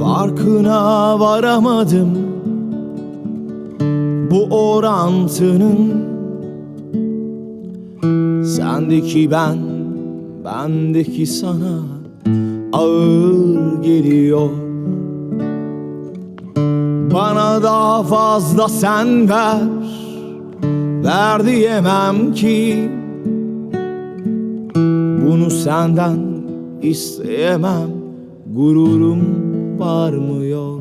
Farkına varamadım Bu orantının. Sendeki ben Bendeki sana Ağır geliyor. Bana daha fazla sen ver Ver diyemem ki Bunu senden isteyemem. Gururum varmıyor.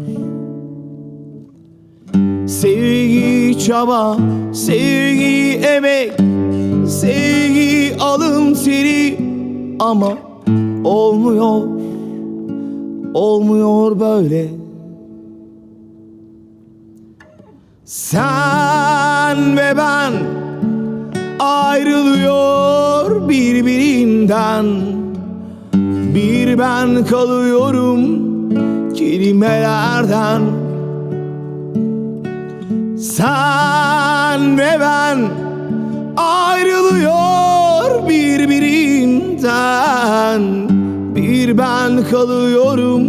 Sevgi çaba, sevgi emek Sevgi alın teri Ama olmuyor Olmuyor böyle. Sen ve ben ayrılıyor birbirinden Bir ben kalıyorum kelimelerden. Sen ve ben ayrılıyor birbirinden Bir ben kalıyorum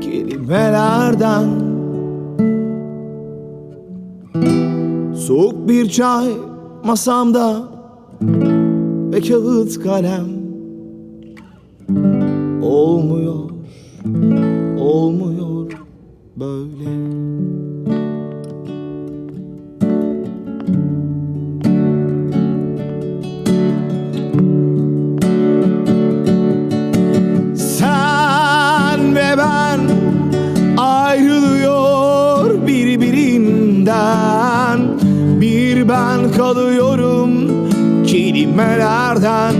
kelimelerden. Soğuk bir çay masamda ve kağıt kalem kalıyorum kelimelerden.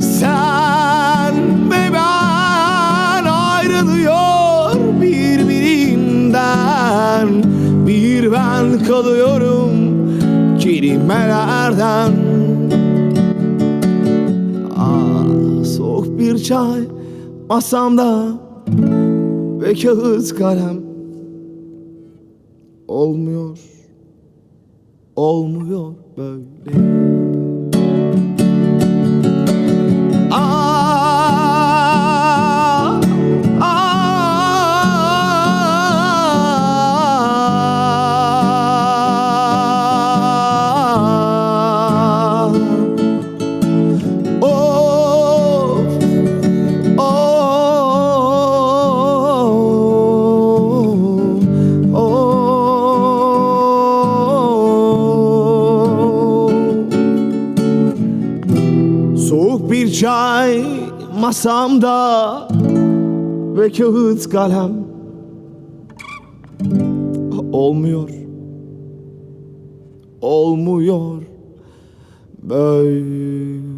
Sen ve ben ayrılıyor birbirinden. Bir ben kalıyorum kelimelerden. Ah, soğuk bir çay masamda ve kağıt kalem olmuyor olmuyor böyle Soğuk bir çay masamda ve kağıt kalem. Olmuyor. Olmuyor. Böyle